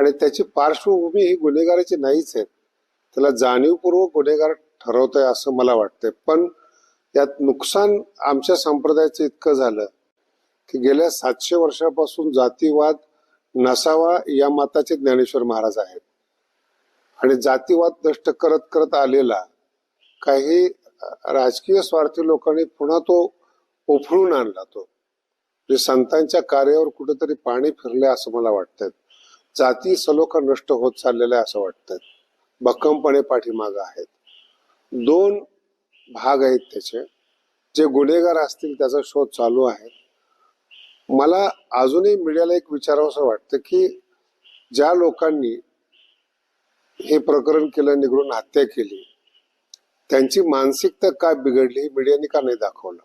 आणि त्याची पार्श्वभूमी ही गुन्हेगाराची नाहीच आहे. त्याला जाणीवपूर्वक गुन्हेगार ठरवतोय असं मला वाटतंय. पण यात नुकसान आमच्या संप्रदायाचं इतकं झालं की गेल्या सातशे वर्षापासून जातीवाद नसावा या मताचे ज्ञानेश्वर महाराज आहेत. आणि जातीवाद नष्ट करत करत आलेला काही राजकीय स्वार्थी लोकांनी पुन्हा तो उफळून आणला तो. म्हणजे संतांच्या कार्यावर कुठेतरी पाणी फिरले असं मला वाटतंय. जाती सलोखा नष्ट होत चाललेल्या आहे असं वाटतं भक्कमपणे पाठीमाग आहेत. दोन भाग आहेत त्याचे. जे गुन्हेगार असतील त्याचा शोध चालू आहे. मला अजूनही मीडियाला एक विचारावं असं वाटतं की ज्या लोकांनी हे प्रकरण केलं निघडून हत्या केली त्यांची मानसिकता का बिघडली ही मीडियाने का नाही दाखवलं?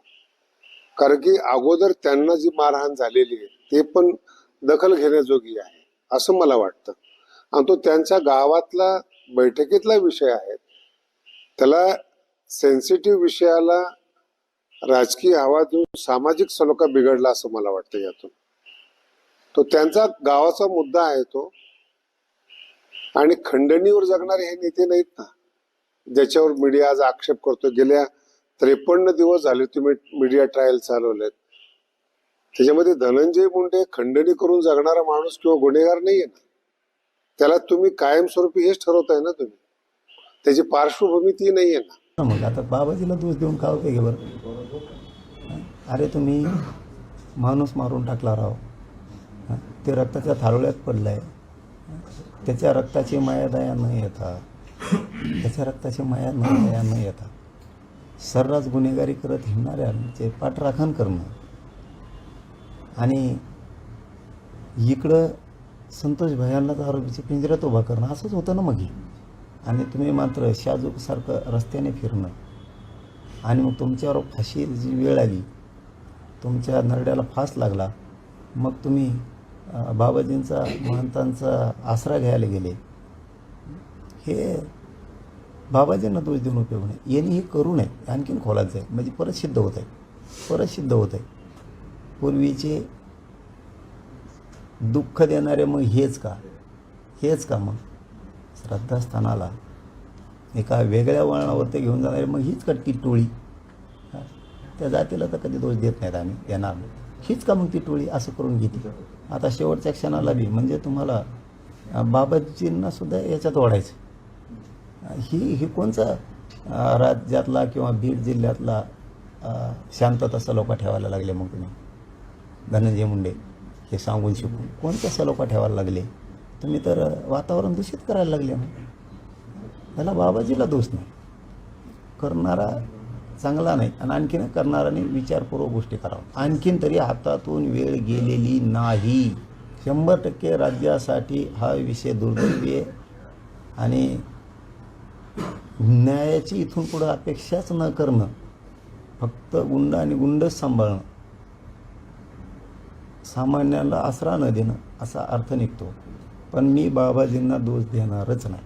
कारण की अगोदर त्यांना जी मारहाण झालेली आहे ते पण दखल घेण्याजोगी आहे. असं मला वाटतं. आणि तो त्यांच्या गावातला बैठकीतला विषय आहे. त्याला सेन्सिटिव्ह विषयाला राजकीय हवा देऊन सामाजिक सलोखा बिघडला असं मला वाटतं यातून. तो त्यांचा गावाचा मुद्दा आहे तो. आणि खंडणीवर जगणारे हे नेते नाहीत ना. ज्याच्यावर मीडिया आज आक्षेप करतो गेल्या त्रेपन्न दिवस झाले तुम्ही मीडिया ट्रायल चालवलेत. त्याच्यामध्ये धनंजय मुंडे खंडणी करून जगणारा माणूस किंवा गुन्हेगार नाहीये ना. त्याला तुम्ही कायमस्वरूपी हेच ठरवताय ना तुम्ही. त्याची पार्श्वभूमी ती नाही आहे ना. मग आता बाबाजीला दोष देऊन का होते आहे बरं? अरे तुम्ही माणूस मारून टाकला राव ते रक्ताच्या थारोळ्यात पडलं आहे त्याच्या रक्ताची माया दया न येता त्याच्या रक्ताची माया न दया न येता सर्रास गुन्हेगारी करत हिंडणाऱ्यांचे पाठराखण करणं आणि इकडं संतोष भयांनाच आरोपीचे पिंजऱ्यात उभा करणं असंच होतं ना मग. आणि तुम्ही मात्र शाजूकसारखं रस्त्याने फिरणं. आणि मग तुमच्यावर फाशी जी वेळ आली तुमच्या नरड्याला फास लागला मग तुम्ही बाबाजींचा महंतांचा आसरा घ्यायला गेले. हे बाबाजींना दोष देऊन उपयोग नाही. यांनी हे करू नये. आणखीन खोलात जाईल म्हणजे परत सिद्ध होत आहे. परत सिद्ध होत आहे. पूर्वीचे दुःख देणारे मग हेच का? हेच का मग? श्रद्धास्थानाला एका वेगळ्या वळणावरती घेऊन जाणारे मग हीच कटकी टोळी? त्या जातीला तर कधी दोष देत नाहीत आम्ही येणार हीच का मग ती टोळी? असं करून घेते. आता शेवटच्या क्षणाला बी म्हणजे तुम्हाला बाबाजींना सुद्धा याच्यात ओढायचं. ही ही कोणचा राज्यातला किंवा बीड जिल्ह्यातला अं, शांतता सलोखा ठेवायला लागले मग तुम्ही? धनंजय मुंडे हे सांगून शिकून. कोणत्या सलोखा ठेवायला लागले? तुम्ही तर वातावरण दूषित करायला लागले मग त्याला बाबाजीला दोष नाही. करणारा चांगला नाही आणि आणखीन करणाराने विचारपूर्वक गोष्टी करावं आणखीन तरी हातातून वेळ गेलेली नाही. शंभर टक्के राज्यासाठी हा विषय दुर्दैवी आहे आणि न्यायाची इथून पुढं अपेक्षाच न करणं फक्त गुंड आणि गुंडच सांभाळणं सामान्याला आसरा न देणं असा अर्थ निघतो. पण मी बाबाजींना दोष देणारच नाही.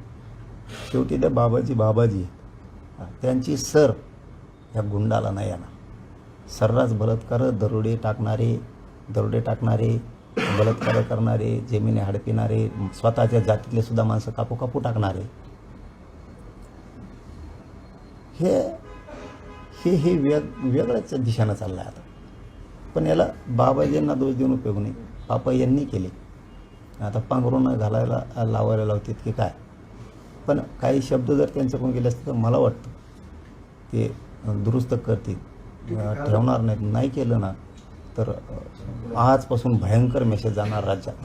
शेवटी त्या बाबाजी बाबाजी त्यांची सर या गुंडाला नाही येणार. सर्रास बलात्कार दरोडे टाकणारे दरोडे टाकणारे बलात्कार करणारे जमिनी हडपिणारे स्वतःच्या जातीतले सुद्धा माणसं कापू कापू टाकणारे. हे हे हे वेग वेगळ्याच दिशेनं चाललं आहे आता. पण याला बाबाजींना दोष देऊन उपयोग नाही. पापा यांनी केले. आता पांघरून घालायला लावायला लावतात की काय? पण काही शब्द जर त्यांच्याकडून गेले असते तर मला वाटतं ते दुरुस्त करतील. ठेवणार नाहीत. नाही केलं ना तर आजपासून भयंकर मेसेज जाणार राज्यात.